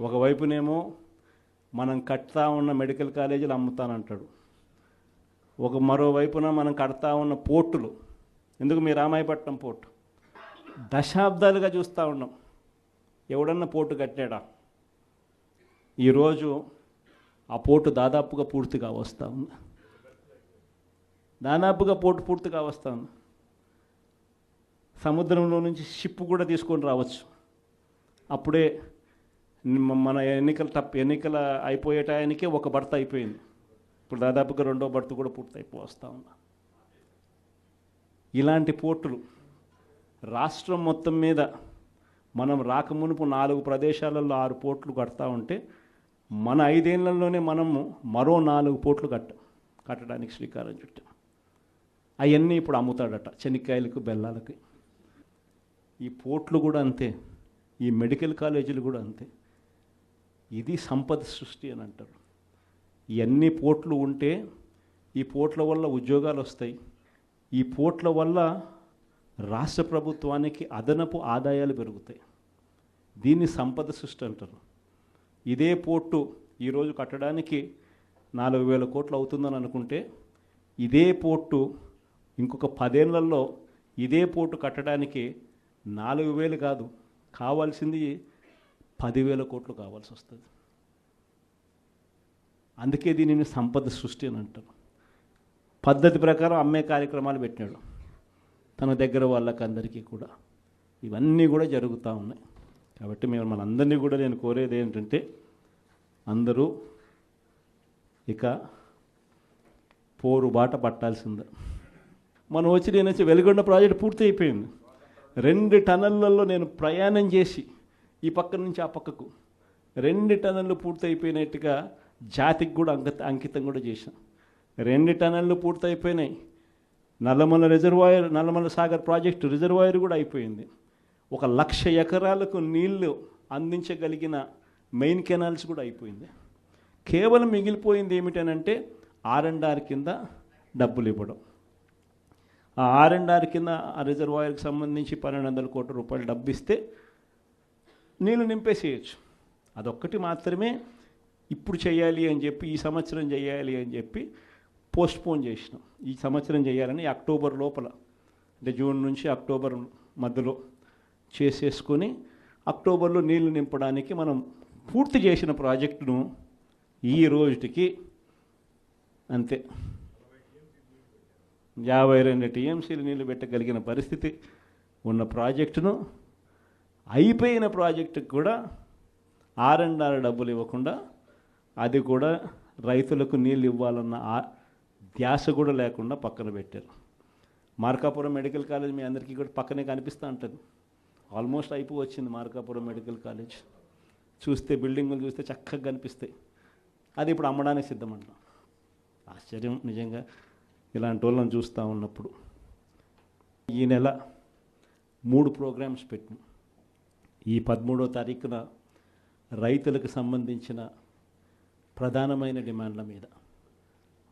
ఒకవైపునేమో మనం కడతా ఉన్న మెడికల్ కాలేజీలు అమ్ముతానంటాడు. ఒక మరోవైపున మనం కడతా ఉన్న పోర్టులు. ఎందుకు మీ రామాయపట్నం పోర్టు? దశాబ్దాలుగా చూస్తూ ఉన్నాం. ఎవడన్నా పోర్టు కట్టాడా? ఈరోజు ఆ పోర్టు దాదాపుగా పూర్తిగా వస్తూ ఉంది. దాదాపుగా పోర్టు పూర్తిగా వస్తూ ఉంది. సముద్రంలో నుంచి షిప్ కూడా తీసుకొని రావచ్చు. అప్పుడే మన ఎన్నికల తప్ప ఎన్నికల అయిపోయే టయానికే ఒక భర్త అయిపోయింది. ఇప్పుడు దాదాపుగా రెండో భర్త కూడా పూర్తయిపో వస్తూ ఉన్నా ఇలాంటి పోర్టులు రాష్ట్రం మొత్తం మీద మనం రాకమునుపు నాలుగు ప్రదేశాలలో ఆరు పోర్ట్లు కడతా ఉంటే మన ఐదేళ్ళలోనే మనము మరో నాలుగు పోర్ట్లు కట్టాం కట్టడానికి శ్రీకారం చుట్టాం. అవన్నీ ఇప్పుడు అమ్ముతాడట చెనిక్కాయలకు బెల్లాలకి. ఈ పోర్ట్లు కూడా అంతే. ఈ మెడికల్ కాలేజీలు కూడా అంతే. ఇది సంపద సృష్టి అని అంటారు. ఇవన్నీ పోట్లు ఉంటే ఈ పోట్ల వల్ల ఉద్యోగాలు వస్తాయి. ఈ పోర్ట్ల వల్ల రాష్ట్ర ప్రభుత్వానికి అదనపు ఆదాయాలు పెరుగుతాయి. దీన్ని సంపద సృష్టి అంటారు. ఇదే పోర్టు ఈరోజు కట్టడానికి నాలుగు వేల కోట్లు అవుతుందని అనుకుంటే ఇదే పోర్టు ఇంకొక పదేళ్ళలో ఇదే పోర్టు కట్టడానికి నాలుగు వేలు కాదు. కావాల్సింది పదివేల కోట్లు కావాల్సి వస్తుంది. అందుకే దీనిని సంపద సృష్టి అని అంటారు పద్ధతి ప్రకారం అమ్మే కార్యక్రమాలు పెట్టినాడు. తన దగ్గర వాళ్ళకి అందరికీ కూడా. ఇవన్నీ కూడా జరుగుతూ ఉన్నాయి. కాబట్టి మేము మనందరినీ కూడా నేను కోరేది ఏంటంటే అందరూ ఇక పోరు బాట పట్టాల్సిందే. మనం వచ్చి నేను వచ్చి వెలుగొండ ప్రాజెక్ట్ పూర్తి అయిపోయింది. రెండు టనళ్ళల్లో నేను ప్రయాణం చేసి ఈ పక్క నుంచి ఆ పక్కకు. రెండు టన్నులు పూర్తయిపోయినట్టుగా జాతికి కూడా అంకిత అంకితం కూడా చేశాం. రెండు టన్నులు పూర్తయిపోయినాయి. Nallamala reservoir Nallamala Sagar project reservoir కూడా అయిపోయింది. ఒక లక్ష ఎకరాలకు నీళ్ళు అందించగలిగిన మెయిన్ కెనాల్స్ కూడా అయిపోయింది. కేవలం మిగిలిపోయింది ఏమిటనంటే ఆర్ అండ్ ఆర్ కింద డబ్బులు ఇవ్వడం. ఆ ఆర్ అండ్ ఆర్ కింద ఆ రిజర్వాయర్కి సంబంధించి పన్నెండు వందల కోట్ల రూపాయలు డబ్బు ఇస్తే నీళ్ళు నింపేసేయచ్చు. అదొక్కటి మాత్రమే ఇప్పుడు చేయాలి అని చెప్పి ఈ సంవత్సరం చేయాలి అని చెప్పి పోస్ట్పోన్ చేసినాం. ఈ సంవత్సరం చేయాలని అక్టోబర్ లోపల అంటే జూన్ నుంచి అక్టోబర్ మధ్యలో చేసేసుకొని అక్టోబర్లో నీళ్ళు నింపడానికి మనం పూర్తి చేసిన ప్రాజెక్టును ఈ రోజుకి అంతే. యాభై రెండు టీఎంసీలు నీళ్ళు పెట్టగలిగిన పరిస్థితి ఉన్న ప్రాజెక్టును అయిపోయిన ప్రాజెక్టుకు కూడా ఆర్ అండ్ ఆర్ డబ్బులు ఇవ్వకుండా అది కూడా రైతులకు నీళ్ళు ఇవ్వాలన్న ఆ ధ్యాస కూడా లేకుండా పక్కన పెట్టారు. మార్కాపురం మెడికల్ కాలేజ్ మీ అందరికీ కూడా పక్కనే కనిపిస్తూ ఉంటుంది. ఆల్మోస్ట్ అయిపో వచ్చింది మార్కాపురం మెడికల్ కాలేజ్. చూస్తే బిల్డింగులు చూస్తే చక్కగా కనిపిస్తాయి. అది ఇప్పుడు అమ్మడానికి సిద్ధమంట ఆశ్చర్యం నిజంగా ఇలాంటి వాళ్ళని చూస్తూ ఉన్నప్పుడు. ఈ నెల మూడు ప్రోగ్రామ్స్ పెట్టినాం. ఈ పదమూడో తారీఖున రైతులకు సంబంధించిన ప్రధానమైన డిమాండ్ల మీద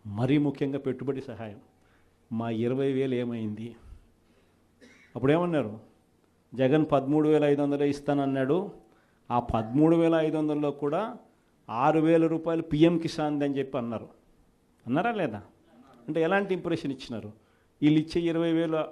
మరీ ముఖ్యంగా పెట్టుబడి సహాయం. మా ఇరవై వేలు ఏమైంది? అప్పుడు ఏమన్నారు జగన్ పదమూడు వేల ఐదు వందలు ఇస్తానన్నాడు. ఆ పదమూడు వేల ఐదు వందల్లో కూడా ఆరు వేల రూపాయలు పిఎం కిసాన్ అని చెప్పి అన్నారు. అన్నారా లేదా? అంటే ఎలాంటి ఇంప్రెషన్ ఇచ్చినారు? వీళ్ళు ఇచ్చే ఇరవై వేల